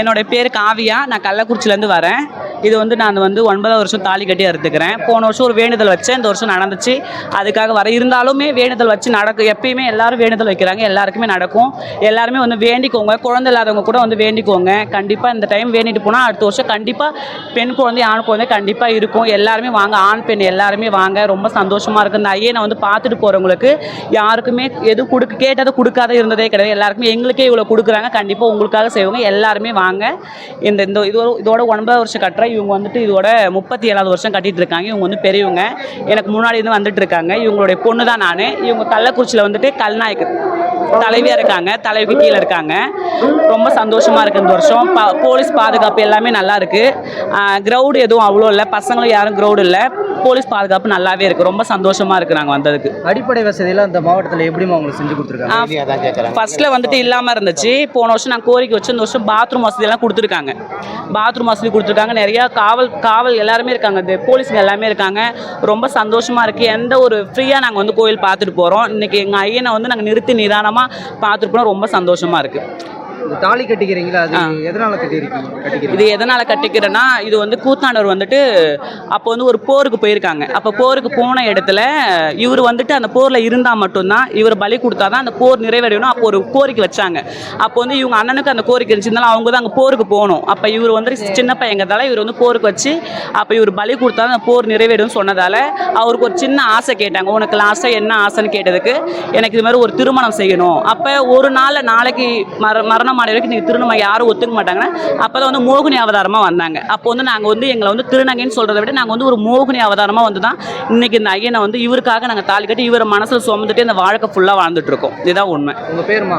என்னோட பேர் காவியா. நான் கள்ளக்குறிச்சிலேருந்து வரேன். இது வந்து நான் வந்து ஒன்பதாவது வருஷம் தாலி கட்டி அறுத்துக்கிறேன். போன வருஷம் ஒரு வேண்டுதல் வச்சேன். இந்த வருஷம் நடந்துச்சு. அதுக்காக வர இருந்தாலுமே வேண்டுதல் வச்சு நடக்கும் எப்பயுமே எல்லாரும் வேண்டுதல் வைக்கிறாங்க. எல்லாருக்குமே நடக்கும். எல்லாருமே வந்து வேண்டிக்கோங்க. குழந்தை இல்லாதவங்க கூட வந்து வேண்டிக்கோங்க. கண்டிப்பாக இந்த டைம் வேண்டிட்டு போனால் அடுத்த வருஷம் கண்டிப்பாக பெண் குழந்தை ஆண் குழந்தை கண்டிப்பாக இருக்கும். எல்லாருமே வாங்க. ஆண் பெண் எல்லாருமே வாங்க. ரொம்ப சந்தோஷமாக இருக்குது இந்த ஐயனை வந்து பார்த்துட்டு போகிறவங்களுக்கு யாருக்குமே எது கொடுக்க கேட்டதை கொடுக்காத இருந்ததே கிடையாது. எல்லாருக்குமே எங்களுக்கே இவ்வளோ கொடுக்குறாங்க. கண்டிப்பாக உங்களுக்காக செய்வாங்க. எல்லாருமே வாங்க. இந்த இந்த இது இதோட ஒன்பதாவது வருஷம் கட்டுற இவங்க வந்துட்டு இதோட முப்பத்தி ஏழாவது வருஷம் கட்டிட்டு இருக்காங்க. இவங்க வந்து பெரியவங்க. எனக்கு முன்னாடி இருந்து வந்துட்டு இருக்காங்க. இவங்களுடைய பொண்ணு தான் நான். இவங்க கள்ளக்குறிச்சியில் வந்துட்டு கல்நாயக்கர். தலைவியாக இருக்காங்க தலைவிக்கு கீழே இருக்காங்க. ரொம்ப சந்தோஷமாக இருக்குது இந்த வருஷம். ப போலீஸ் பாதுகாப்பு எல்லாமே நல்லா இருக்குது க்ரௌடு எதுவும் அவ்வளோ இல்லை. பசங்களும் யாரும் க்ரௌடு இல்லை. போலீஸ் பாதுகாப்பு நல்லாவே இருக்குது ரொம்ப சந்தோஷமாக இருக்குது நாங்கள் வந்ததுக்கு. அடிப்படை வசதியெல்லாம் இந்த மாவட்டத்தில் எப்படிமா உங்களுக்கு செஞ்சு கொடுத்துருக்காங்க? ஃபர்ஸ்ட்ல வந்துட்டு இல்லாமல் இருந்துச்சு. போன வருஷம் நான் கோரிக்கை வச்சு இந்த வருஷம் பாத்ரூம் வசதியெல்லாம் கொடுத்துருக்காங்க. பாத்ரூம் வசதி கொடுத்துருக்காங்க. நிறையா காவல் காவல் எல்லாருமே இருக்காங்க. இந்த போலீஸுங்க எல்லாமே இருக்காங்க. ரொம்ப சந்தோஷமாக இருக்குது எந்த ஒரு ஃப்ரீயாக நாங்கள் வந்து கோயில் பார்த்துட்டு போகிறோம் இன்றைக்கி எங்கள் ஐயனை வந்து நாங்கள் நிறுத்தி நிதானமாக பார்த்துட்டு போனோம் ரொம்ப சந்தோஷமாக இருக்குது தாலி கட்டிக்கிறீங்களா? அது எதனால கட்டிக்கிறீங்க? இது எதனால் கட்டிக்கிறேன்னா இது வந்து கூத்தாண்டவர் வந்துட்டு அப்போ வந்து ஒரு போருக்கு போயிருக்காங்க. அப்போ போருக்கு போன இடத்துல இவர் வந்துட்டு அந்த போரில் இருந்தால் மட்டும்தான் இவர் பலி கொடுத்தா தான் அந்த போர் நிறைவேறணும் அப்போ ஒரு கோரிக்கை வச்சாங்க. அப்போ வந்து இவங்க அண்ணனுக்கு அந்த கோரிக்கை இருந்துச்சுனால அவங்க தான் அங்கே போருக்கு போகணும். அப்போ இவர் வந்து சின்ன பையங்கிறதால இவர் வந்து போருக்கு வச்சு அப்போ இவர் பலி கொடுத்தா அந்த போர் நிறைவேறும் சொன்னதால அவருக்கு ஒரு சின்ன ஆசை கேட்டாங்க. உனக்கு லாஸ்ட்டாக என்ன ஆசைன்னு கேட்டதுக்கு எனக்கு இது மாதிரி ஒரு திருமணம் செய்யணும். அப்போ ஒரு நாள் நாளைக்கு மர மரணம் ஆன வரைக்கும் நீங்கள் திருநங்கை யாரும் ஒத்துக்க மாட்டாங்கன்னா அப்போ தான் வந்து மோகினி அவதாரமாக வந்தாங்க. அப்போ வந்து நாங்கள் வந்து எங்களை வந்து திருநங்கைன்னு சொல்கிறத விட நாங்கள் வந்து ஒரு மோகினி அவதாரமாக வந்து தான் இன்றைக்கி இந்த ஐயனை வந்து இவருக்காக நாங்கள் தாலி கட்டி இவரை மனசில் சுமந்துட்டு இந்த வாழ்க்கை ஃபுல்லாக வாழ்ந்துட்டு இருக்கோம். இதுதான் உண்மை. உங்கள் பேருமா?